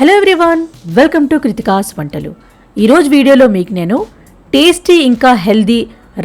Hello everyone welcome to Kritika's వంటలు ఈరోజు వీడియోలో మీకు నేను టేస్టీ ఇంకా హెల్దీ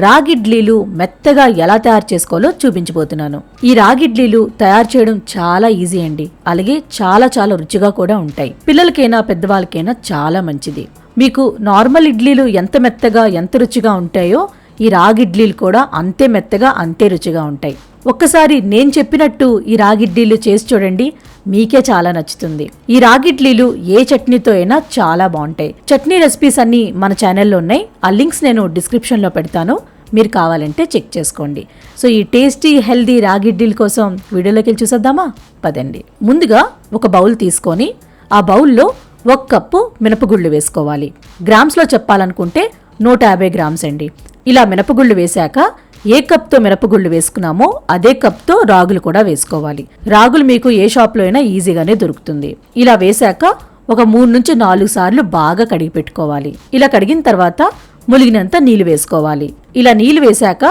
రాగిడ్లీలు మెత్తగా ఎలా తయారు చేసుకోవాలో చూపించబోతున్నాను. ఈ రాగిడ్లీలు తయారు చేయడం చాలా ఈజీ అండి. అలాగే చాలా చాలా రుచిగా కూడా ఉంటాయి. పిల్లలకైనా పెద్దవాళ్ళకైనా చాలా మంచిది. మీకు నార్మల్ ఇడ్లీలు ఎంత మెత్తగా ఎంత రుచిగా ఉంటాయో ఈ రాగిడ్లీలు కూడా అంతే మెత్తగా అంతే రుచిగా ఉంటాయి. ఒక్కసారి నేను చెప్పినట్టు ఈ రాగిడ్లీలు చేసి చూడండి మీకే చాలా నచ్చుతుంది. ఈ రాగిడ్లీలు ఏ చట్నీతో అయినా చాలా బాగుంటాయి. చట్నీ రెసిపీస్ అన్ని మన ఛానల్లో ఉన్నాయి. ఆ లింక్స్ నేను డిస్క్రిప్షన్లో పెడతాను. మీరు కావాలంటే చెక్ చేసుకోండి. సో ఈ టేస్టీ హెల్దీ రాగిడ్డీల కోసం వీడియోలోకి వెళ్ళి చూసేద్దామా? పదండి. ముందుగా ఒక బౌల్ తీసుకొని ఆ బౌల్లో ఒక కప్పు మినపగుళ్ళు వేసుకోవాలి. గ్రామ్స్లో చెప్పాలనుకుంటే నూట యాభై గ్రామ్స్ అండి. ఇలా మినపగుళ్ళు వేశాక ఏ కప్తో మిరపగుళ్ళు వేసుకున్నామో అదే కప్తో రాగులు కూడా వేసుకోవాలి. రాగులు మీకు ఏ షాప్లో అయినా ఈజీగానే దొరుకుతుంది. ఇలా వేశాక ఒక మూడు నుంచి నాలుగు సార్లు బాగా కడిగి పెట్టుకోవాలి. ఇలా కడిగిన తర్వాత ములిగినంత నీళ్ళు వేసుకోవాలి. ఇలా నీళ్ళు వేశాక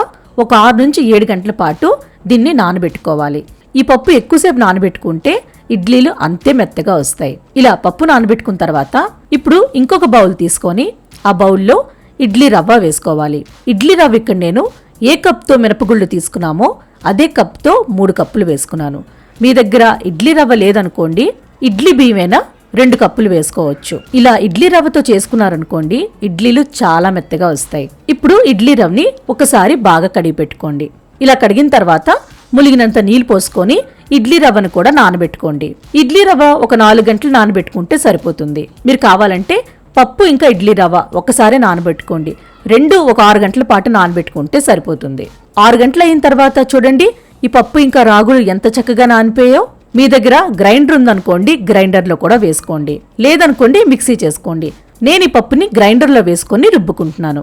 ఒక ఆరు నుంచి ఏడు గంటల పాటు దీన్ని నానబెట్టుకోవాలి. ఈ పప్పు ఎక్కువసేపు నానబెట్టుకుంటే ఇడ్లీలు అంతే మెత్తగా వస్తాయి. ఇలా పప్పు నానబెట్టుకున్న తర్వాత ఇప్పుడు ఇంకొక బౌల్ తీసుకొని ఆ బౌల్లో ఇడ్లీ రవ్వ వేసుకోవాలి. ఇడ్లీ రవ్వ ఇక్కడ నేను ఏ కప్తో మినపగుళ్ళు తీసుకున్నామో అదే కప్తో మూడు కప్పులు వేసుకున్నాను. మీ దగ్గర ఇడ్లీ రవ్వ లేదనుకోండి ఇడ్లీ బియ్యమైనా? రెండు కప్పులు వేసుకోవచ్చు. ఇలా ఇడ్లీ రవ్వతో చేసుకున్నారనుకోండి ఇడ్లీలు చాలా మెత్తగా వస్తాయి. ఇప్పుడు ఇడ్లీ రవ్వని ఒకసారి బాగా కడిగి పెట్టుకోండి. ఇలా కడిగిన తర్వాత ములిగినంత నీళ్ళు పోసుకొని ఇడ్లీ రవ్వను కూడా నానబెట్టుకోండి. ఇడ్లీ రవ్వ ఒక నాలుగు గంటలు నానబెట్టుకుంటే సరిపోతుంది. మీరు కావాలంటే పప్పు ఇంకా ఇడ్లీ రవ్వ ఒకసారి నానబెట్టుకోండి. రెండు ఒక ఆరు గంటల పాటు నానబెట్టుకుంటే సరిపోతుంది. ఆరు గంటలు అయిన తర్వాత చూడండి ఈ పప్పు ఇంకా రాగులు ఎంత చక్కగా నానిపోయో మీ దగ్గర గ్రైండర్ ఉందనుకోండి గ్రైండర్లో కూడా వేసుకోండి. లేదనుకోండి మిక్సీ చేసుకోండి. నేను ఈ పప్పుని గ్రైండర్లో వేసుకొని రుబ్బుకుంటున్నాను.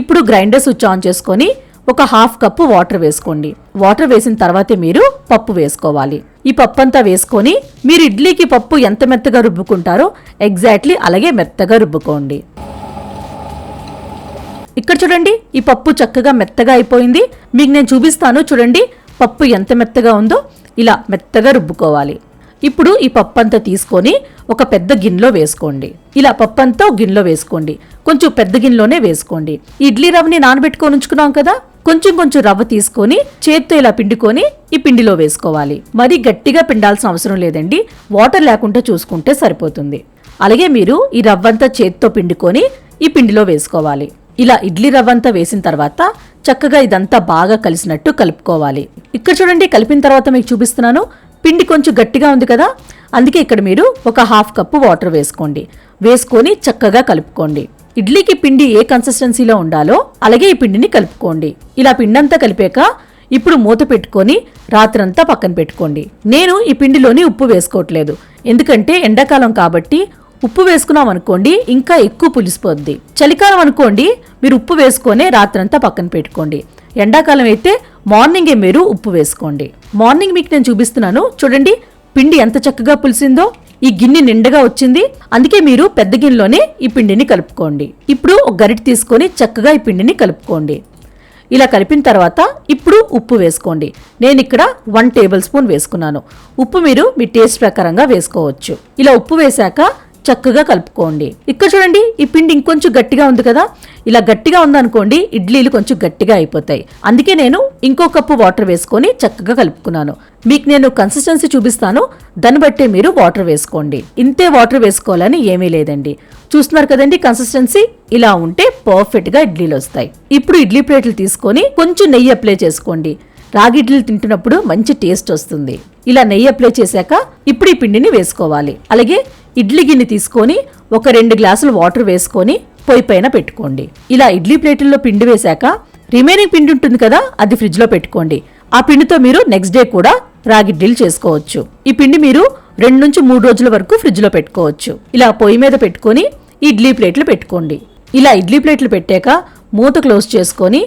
ఇప్పుడు గ్రైండర్ స్విచ్ ఆన్ చేసుకొని ఒక హాఫ్ కప్పు వాటర్ వేసుకోండి. వాటర్ వేసిన తర్వాతే మీరు పప్పు వేసుకోవాలి. ఈ పప్పు అంతా వేసుకొని మీరు ఇడ్లీకి పప్పు ఎంత మెత్తగా రుబ్బుకుంటారో ఎగ్జాక్ట్లీ అలాగే మెత్తగా రుబ్బుకోండి. ఇక్కడ చూడండి ఈ పప్పు చక్కగా మెత్తగా అయిపోయింది. మీకు నేను చూపిస్తాను చూడండి పప్పు ఎంత మెత్తగా ఉందో. ఇలా మెత్తగా రుబ్బుకోవాలి. ఇప్పుడు ఈ పప్పు అంతా తీసుకొని ఒక పెద్ద గిన్నెలో వేసుకోండి. ఇలా పప్పు అంతా గిన్నెలో వేసుకోండి. కొంచెం పెద్ద గిన్నెలోనే వేసుకోండి. ఇడ్లీ రవ్వని నానబెట్టుకొని ఉంచుకున్నాం కదా కొంచెం కొంచెం రవ్వ తీసుకొని చేత్తో ఇలా పిండుకొని ఈ పిండిలో వేసుకోవాలి. మరీ గట్టిగా పిండాల్సిన అవసరం లేదండి. వాటర్ లేకుండా చూసుకుంటే సరిపోతుంది. అలాగే మీరు ఈ రవ్వంతా చేత్తో పిండుకొని ఈ పిండిలో వేసుకోవాలి. ఇలా ఇడ్లీ రవ్వంతా వేసిన తర్వాత చక్కగా ఇదంతా బాగా కలిసినట్టు కలుపుకోవాలి. ఇక్కడ చూడండి కలిపిన తర్వాత మీకు చూపిస్తున్నాను. పిండి కొంచెం గట్టిగా ఉంది కదా అందుకే ఇక్కడ మీరు ఒక హాఫ్ కప్పు వాటర్ వేసుకోండి. వేసుకొని చక్కగా కలుపుకోండి. ఇడ్లీకి పిండి ఏ కన్సిస్టెన్సీలో ఉండాలో అలాగే ఈ పిండిని కలుపుకోండి. ఇలా పిండంతా కలిపాక ఇప్పుడు మూత పెట్టుకొని రాత్రంతా పక్కన పెట్టుకోండి. నేను ఈ పిండిలోని ఉప్పు వేసుకోవట్లేదు. ఎందుకంటే ఎండాకాలం కాబట్టి ఉప్పు వేసుకున్నాం అనుకోండి ఇంకా ఎక్కువ పులిసిపోద్ది. చలికాలం అనుకోండి మీరు ఉప్పు వేసుకొని రాత్రంతా పక్కన పెట్టుకోండి. ఎండాకాలం అయితే మార్నింగే మీరు ఉప్పు వేసుకోండి. మార్నింగ్ మీకు నేను చూపిస్తున్నాను. చూడండి పిండి ఎంత చక్కగా పులిసిందో. ఈ గిన్నె నిండగా వచ్చింది. అందుకే మీరు పెద్ద గిన్నెలోనే ఈ పిండిని కలుపుకోండి. ఇప్పుడు ఒక గరిటె తీసుకొని చక్కగా ఈ పిండిని కలుపుకోండి. ఇలా కలిపిన తర్వాత ఇప్పుడు ఉప్పు వేసుకోండి. నేను ఇక్కడ వన్ టేబుల్ స్పూన్ వేసుకున్నాను. ఉప్పు మీరు మీ టేస్ట్ ప్రకారంగా వేసుకోవచ్చు. ఇలా ఉప్పు వేశాక చక్కగా కలుపుకోండి. ఇక్కడ చూడండి ఈ పిండి ఇంకొంచెం గట్టిగా ఉంది కదా? ఇలా గట్టిగా ఉందనుకోండి ఇడ్లీలు కొంచెం గట్టిగా అయిపోతాయి. అందుకే నేను ఇంకో కప్పు వాటర్ వేసుకొని చక్కగా కలుపుకున్నాను. మీకు నేను కన్సిస్టెన్సీ చూపిస్తాను దాన్ని బట్టే మీరు వాటర్ వేసుకోండి. ఇంతే వాటర్ వేసుకోవాలని ఏమీ లేదండి. చూస్తున్నారు కదండి కన్సిస్టెన్సీ? ఇలా ఉంటే పర్ఫెక్ట్గా ఇడ్లీలు వస్తాయి. ఇప్పుడు ఇడ్లీ ప్లేట్లు తీసుకొని కొంచెం నెయ్యి అప్లై చేసుకోండి. రాగి ఇడ్లీలు తింటున్నప్పుడు మంచి టేస్ట్ వస్తుంది. ఇలా నెయ్యి అప్లై చేశాక ఇప్పుడు ఈ పిండిని వేసుకోవాలి. అలాగే ఇడ్లీ గిన్నె తీసుకొని ఒక రెండు గ్లాసులు వాటర్ వేసుకొని పొయ్యి పైన పెట్టుకోండి. ఇలా ఇడ్లీ ప్లేట్లలో పిండి వేశాక రిమైనింగ్ పిండి ఉంటుంది కదా అది ఫ్రిడ్జ్లో పెట్టుకోండి. ఆ పిండితో మీరు నెక్స్ట్ డే కూడా రాగిడ్లీలు చేసుకోవచ్చు. ఈ పిండి మీరు రెండు నుంచి మూడు రోజుల వరకు ఫ్రిడ్జ్లో పెట్టుకోవచ్చు. ఇలా పొయ్యి మీద పెట్టుకొని ఇడ్లీ ప్లేట్లు పెట్టుకోండి. ఇలా ఇడ్లీ ప్లేట్లు పెట్టాక మూత క్లోజ్ చేసుకొని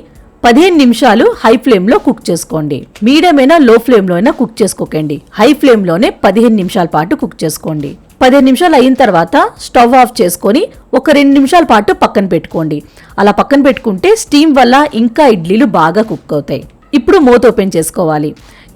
పదిహేను నిమిషాలు హై ఫ్లేమ్లో కుక్ చేసుకోండి. మీడియం అయినా లో ఫ్లేమ్లో అయినా కుక్ చేసుకోకండి. హై ఫ్లేమ్లోనే పదిహేను నిమిషాల పాటు కుక్ చేసుకోండి. పదిహేను నిమిషాలు అయిన తర్వాత స్టవ్ ఆఫ్ చేసుకొని ఒక రెండు నిమిషాల పాటు పక్కన పెట్టుకోండి. అలా పక్కన పెట్టుకుంటే స్టీమ్ వల్ల ఇంకా ఇడ్లీలు బాగా కుక్ అవుతాయి. ఇప్పుడు మూత ఓపెన్ చేసుకోవాలి.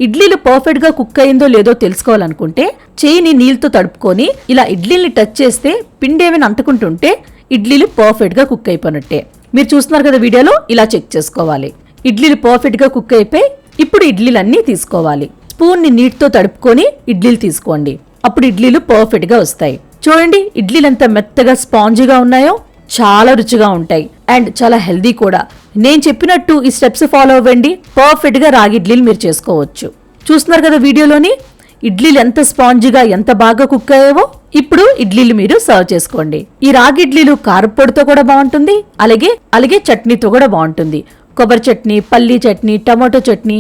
ఇడ్లీలు పర్ఫెక్ట్గా కుక్ అయిందో లేదో తెలుసుకోవాలనుకుంటే చేయిని నీళ్ళతో తడుపుకొని ఇలా ఇడ్లీని టచ్ చేస్తే పిండి ఏమైనా అంటుకుంటుంటే ఇడ్లీలు పర్ఫెక్ట్గా కుక్ అయిపోయినట్టే. మీరు చూస్తున్నారు కదా వీడియోలో? ఇలా చెక్ చేసుకోవాలి. ఇడ్లీలు పర్ఫెక్ట్గా కుక్ అయిపోయి ఇప్పుడు ఇడ్లీలన్నీ తీసుకోవాలి. స్పూన్ని నీటితో తడుపుకొని ఇడ్లీలు తీసుకోండి. అప్పుడు ఇడ్లీలు పర్ఫెక్ట్గా వస్తాయి. చూడండి ఇడ్లీలు ఎంత మెత్తగా స్పాంజీగా ఉన్నాయో? చాలా రుచిగా ఉంటాయి. అండ్ చాలా హెల్దీ కూడా. నేను చెప్పినట్టు ఈ స్టెప్స్ ఫాలో అవ్వండి. పర్ఫెక్ట్గా రాగి ఇడ్లీలు మీరు చేసుకోవచ్చు. చూస్తున్నారు కదా వీడియోలోని? ఇడ్లీలు ఎంత స్పాంజీగా ఎంత బాగా కుక్ అయ్యావో? ఇప్పుడు ఇడ్లీలు మీరు సర్వ్ చేసుకోండి. ఈ రాగి ఇడ్లీలు కారపొడితో కూడా బాగుంటుంది. అలాగే అలాగే చట్నీతో కూడా బాగుంటుంది. కొబ్బరి చట్నీ పల్లీ చట్నీ టమాటో చట్నీ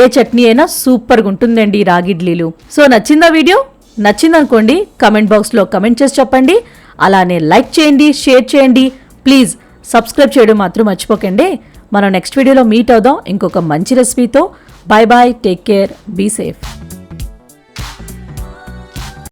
ఏ చట్నీ అయినా సూపర్గా ఉంటుందండి ఈ రాగి ఇడ్లీలు. సో నచ్చిందా వీడియో? నచ్చిందనుకోండి కమెంట్ బాక్స్లో కమెంట్ చేసి చెప్పండి. అలానే లైక్ చేయండి షేర్ చేయండి. ప్లీజ్ సబ్స్క్రైబ్ చేయడం మాత్రం మర్చిపోకండి. మనం నెక్స్ట్ వీడియోలో మీట్ అవుదాం. ఇంకొక మంచి రెసిపీతో bye bye take care be safe